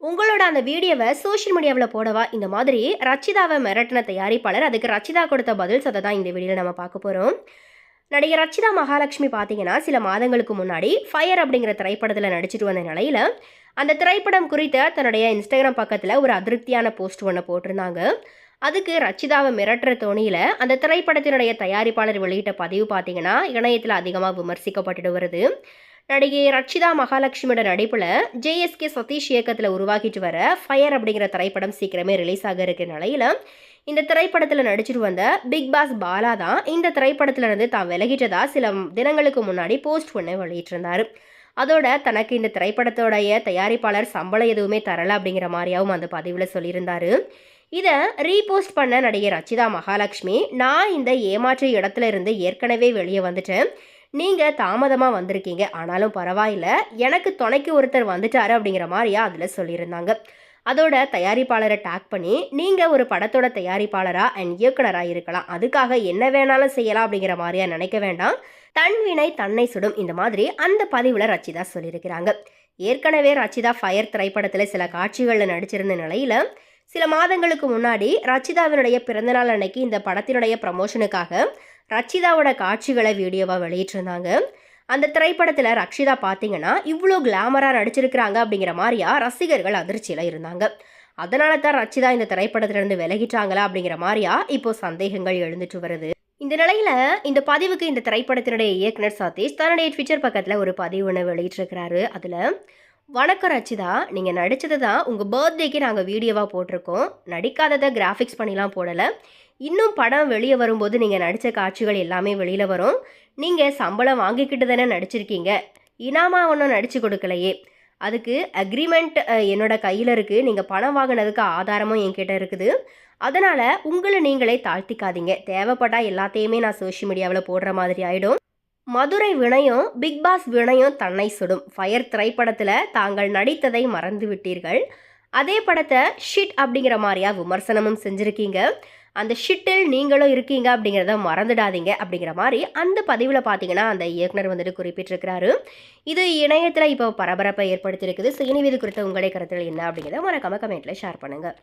உங்களோட அந்த வீடியோவை சோஷியல் மீடியாவில் போடவா? இந்த மாதிரி ரச்சிதாவை மிரட்டின தயாரிப்பாளர் அதுக்கு ரச்சிதா கொடுத்த பதில் சதை தான் இந்த வீடியோவில் நம்ம பார்க்க போகிறோம் நடிகை ரச்சிதா மகாலட்சுமி பார்த்தீங்கன்னா சில மாதங்களுக்கு முன்னாடி ஃபயர் அப்படிங்கிற திரைப்படத்தில் நடிச்சிட்டு வந்த நிலையில் அந்த திரைப்படம் குறித்த தன்னுடைய இன்ஸ்டாகிராம் பக்கத்தில் ஒரு அதிருப்தியான போஸ்ட் ஒன்று போட்டிருந்தாங்க. அதுக்கு ரச்சிதாவை மிரட்டுற தோணியில் அந்த திரைப்படத்தினுடைய தயாரிப்பாளர் வெளியிட்ட பதிவு பார்த்தீங்கன்னா இணையத்தில் அதிகமாக விமர்சிக்கப்பட்டுட்டு வருது. நடிகை ரட்சிதா மகாலட்சுமியோட நடிப்பில் ஜேஎஸ்கே சதீஷ் இயக்கத்தில் உருவாக்கிட்டு வர ஃபயர் அப்படிங்கிற திரைப்படம் சீக்கிரமே ரிலீஸ் ஆக இருக்கிற நிலையில் இந்த திரைப்படத்தில் நடிச்சிட்டு வந்த பிக் பாஸ் பாலா தான் இந்த திரைப்படத்திலிருந்து தான் விலகிட்டதா சில தினங்களுக்கு முன்னாடி போஸ்ட் ஒன்று வெளியிட்டிருந்தார். அதோட தனக்கு இந்த திரைப்படத்தோடைய தயாரிப்பாளர் சம்பளம் எதுவுமே தரல அப்படிங்கிற மாதிரியாவும் அந்த பதிவில் சொல்லியிருந்தாரு. இதை ரீபோஸ்ட் பண்ண நடிகை ரச்சிதா மகாலட்சுமி நான் இந்த ஏமாற்று இடத்துல இருந்து ஏற்கனவே வெளியே வந்துட்டேன். நீங்கள் தாமதமாக வந்திருக்கீங்க. ஆனாலும் பரவாயில்ல. எனக்கு துணைக்கு ஒருத்தர் வந்துட்டாரு அப்படிங்கிற மாதிரியா அதில் சொல்லியிருந்தாங்க. அதோட தயாரிப்பாளரை டேக் பண்ணி நீங்கள் ஒரு படத்தோட தயாரிப்பாளராக அண்ட் இயக்குனராக இருக்கலாம். அதுக்காக என்ன வேணாலும் செய்யலாம் அப்படிங்கிற மாதிரியா நினைக்க வேண்டாம். தன் வினை தன்னை சுடும் இந்த மாதிரி அந்த பதிவில் ரச்சிதா சொல்லியிருக்கிறாங்க. ஏற்கனவே ரச்சிதா ஃபயர் திரைப்படத்தில் சில காட்சிகளில் நடிச்சிருந்த நிலையில் சில மாதங்களுக்கு முன்னாடி ரச்சிதாவினுடைய பிறந்தநாள் அன்னைக்கு இந்த படத்தினுடைய ப்ரமோஷனுக்காக ரச்சிதாவோட காட்சிகளை வீடியோவாக வெளியிட்டிருந்தாங்க. அந்த திரைப்படத்தில் ரக்ஷிதா பார்த்தீங்கன்னா இவ்வளோ கிளாமராக நடிச்சிருக்கிறாங்க அப்படிங்கிற மாதிரியா ரசிகர்கள் அதிர்ச்சியில் இருந்தாங்க. அதனால தான் ரச்சிதா இந்த திரைப்படத்திலிருந்து விலகிட்டாங்களா அப்படிங்கிற மாதிரியா இப்போ சந்தேகங்கள் எழுந்துட்டு வருது. இந்த நிலையில் இந்த பதிவுக்கு இந்த திரைப்படத்தினுடைய இயக்குனர் சதீஷ் தன்னுடைய ட்விட்டர் பக்கத்தில் ஒரு பதிவு ஒன்று வெளியிட்டிருக்கிறாரு. அதில் வணக்கம் ரச்சிதா நீங்கள் நடித்தது தான் உங்கள் பர்த்டேக்கு நாங்கள் வீடியோவாக போட்டிருக்கோம். நடிக்காததை கிராஃபிக்ஸ் பண்ணிலாம் போடலை. இன்னும் படம் வெளியே வரும்போது நீங்கள் நடித்த காட்சிகள் எல்லாமே வெளியில் வரும். நீங்கள் சம்பளம் வாங்கிக்கிட்டு தானே நடிச்சிருக்கீங்க. இனாமா ஒன்றும் நடித்து கொடுக்கலையே. அதுக்கு அக்ரிமெண்ட் என்னோட கையில் இருக்குது நீங்கள் பணம் வாங்கினதுக்கு ஆதாரமும் என்கிட்ட இருக்குது. அதனால் உங்களை நீங்களே தாழ்த்திக்காதீங்க. தேவைப்பட்டால் எல்லாத்தையுமே நான் சோஷியல் மீடியாவில் போடுற மாதிரி ஆகிடும் மதுரை வினயம் பிக் பாஸ் வினயம் தன்னை சுடும். ஃபயர் திரைப்படத்தில் தாங்கள் நடித்ததை மறந்து விட்டீர்கள் அதே படத்தை ஷிட் அப்படிங்கிற மாதிரியா விமர்சனமும் செஞ்சுருக்கீங்க. அந்த ஷிட்டில் நீங்களும் இருக்கீங்க அப்படிங்கிறத மறந்துடாதீங்க அப்படிங்கிற மாதிரி அந்த பதிவில் பார்த்தீங்கன்னா அந்த இயக்குனர் வந்துட்டு குறிப்பிட்டிருக்கிறாரு. இது இணையத்தில் இப்போ பரபரப்பை ஏற்படுத்தியிருக்குது. ஸோ குறித்த உங்களுடைய கருத்துகள் என்ன அப்படிங்கிறத மறக்காம கமெண்ட்டில் ஷேர் பண்ணுங்கள்